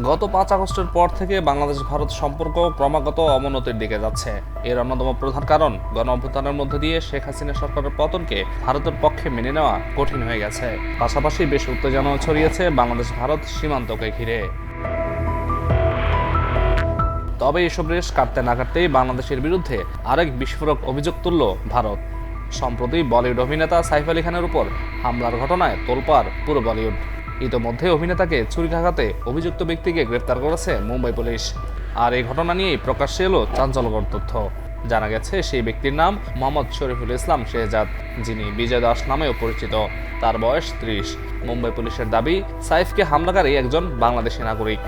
গত পাঁচ আগস্টের পর থেকে বাংলাদেশ ভারত সম্পর্ক ক্রমাগত অবনতির দিকে যাচ্ছে। এর অন্যতম প্রধান কারণ, গণ অভ্যুত্থানের মধ্যে দিয়ে শেখ হাসিনা সরকারের পতনকে ভারতের পক্ষে মেনে নেওয়া কঠিন হয়ে গেছে। পাশাপাশি বেশ উত্তেজনাও ছড়িয়েছে বাংলাদেশ ভারত সীমান্তকে ঘিরে। তবে এসব রেশ কাটতে না কাটতেই বাংলাদেশের বিরুদ্ধে আরেক বিস্ফোরক অভিযোগ তুলল ভারত। সম্প্রতি বলিউড অভিনেতা সাইফ আলী খানের উপর হামলার ঘটনায় তোলপাড় পুরো বলিউড। ইতোমধ্যে অভিনেতাকে ছুরিকাঘাতে অভিযুক্ত ব্যক্তিকে গ্রেপ্তার করেছে মুম্বাই পুলিশ। আর এই ঘটনা নিয়েই প্রকাশ্যে এলো চাঞ্চল্যকর তথ্য। জানা গেছে, সেই ব্যক্তির নাম মোহাম্মদ শরীফুল ইসলাম শেহজাদ, যিনি বিজয় দাস নামেও পরিচিত। তার বয়স ত্রিশ। মুম্বাই পুলিশের দাবি, সাইফকে হামলাকারী একজন বাংলাদেশি নাগরিক।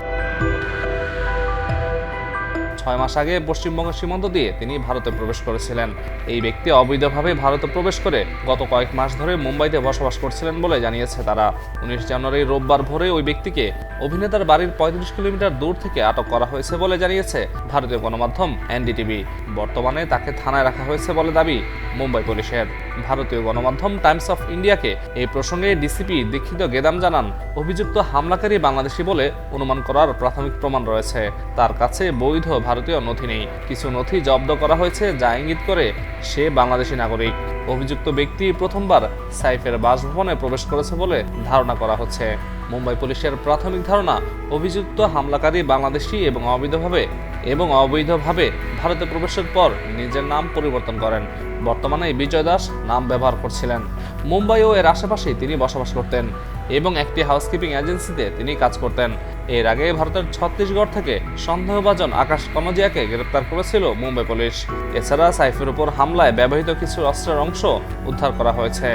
ছয় মাস আগে পশ্চিমবঙ্গের সীমান্ত দিয়ে তিনি ভারতে প্রবেশ করেছিলেন। এই ব্যক্তি অবৈধভাবে ভারতে প্রবেশ করে গত কয়েক মাস ধরে মুম্বাইতে বসবাস করছিলেন বলে জানিয়েছে তারা। উনিশ জানুয়ারি রোববার ভোরে ওই ব্যক্তিকে অভিনেতার বাড়ির পঁয়ত্রিশ কিলোমিটার দূর থেকে আটক করা হয়েছে বলে জানিয়েছে ভারতীয় গণমাধ্যম এনডিটিভি। বর্তমানে তাকে থানায় রাখা হয়েছে বলে দাবি মুম্বাই পুলিশের। ভারতীয় গণমাধ্যম টাইমস অফ ইন্ডিয়াকে এই প্রসঙ্গে ডিসিপি দীক্ষিত গেদাম জানান, অভিযুক্ত হামলাকারী বাংলাদেশি বলে অনুমান করার প্রাথমিক প্রমাণ রয়েছে। তার কাছে বৈধ ভারতীয় নথি নেই। কিছু নথি জব্দ করা হয়েছে যা ইঙ্গিত করে সে বাংলাদেশি নাগরিক। অভিযুক্ত ব্যক্তি প্রথমবার সাইফের বাসভবনে প্রবেশ করেছে বলে ধারণা করা হচ্ছে। মুম্বাই পুলিশের প্রাথমিক ধারণা, অভিযুক্ত হামলাকারী বাংলাদেশি এবং অবৈধভাবে এবং অবৈধভাবে ভারতে প্রবেশের পর নিজের নাম পরিবর্তন করেন। বর্তমানে বিজয় দাস নাম ব্যবহার করছিলেন। মুম্বাই ও এর আশেপাশেই তিনি বসবাস করতেন এবং একটি হাউসকিপিং এজেন্সিতে তিনি কাজ করতেন। এর আগে ভারতের ছত্তিশগড় থেকে সন্দেহভাজন আকাশ কনজিয়াকে গ্রেপ্তার করেছিল মুম্বাই পুলিশ। এছাড়া সাইফের উপর হামলায় ব্যবহৃত কিছু অস্ত্রের অংশ উদ্ধার করা হয়েছে।